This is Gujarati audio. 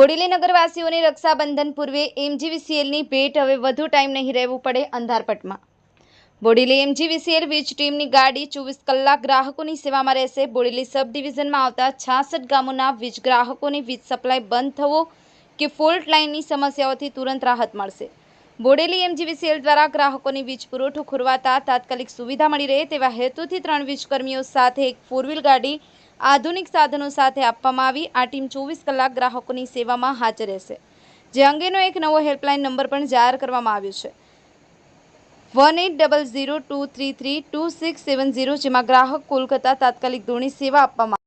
બોડેલી નગરવાસીઓને રક્ષાબંધન પૂર્વે એમજીવીસીએલની ભેટ હવે વધુ ટાઈમ નહીં રહેવું પડે અંધારપટમાં. બોડેલી એમજીવીસીએલ વીજ ટીમની ગાડી ચોવીસ કલાક ગ્રાહકોની સેવામાં રહેશે. બોડેલી સબ ડિવિઝનમાં આવતા છાસઠ ગામોના વીજ ગ્રાહકોને વીજ સપ્લાય બંધ થવો કે ફોલ્ટ લાઇનની સમસ્યાઓથી તુરંત રાહત મળશે. બોડેલી એમજીવીસીએલ દ્વારા ગ્રાહકોની વીજ પુરવઠો ખોરવાતા તાત્કાલિક સુવિધા મળી રહે તેવા હેતુથી ત્રણ વીજ કર્મીઓ સાથે એક ફોર વ્હીલ ગાડી આધુનિક સાધનો સાથે આપવામાં આવી. આ ટીમ ચોવીસ કલાક ગ્રાહકોની સેવામાં હાજર રહેશે. જે અંગેનો એક નવો હેલ્પલાઇન નંબર પણ જાહેર કરવામાં આવ્યો છે. One eight double zero two three three two six seven zero, જેમાં ગ્રાહક કોલકાતા તાત્કાલિક ધોરણે સેવા આપવામાં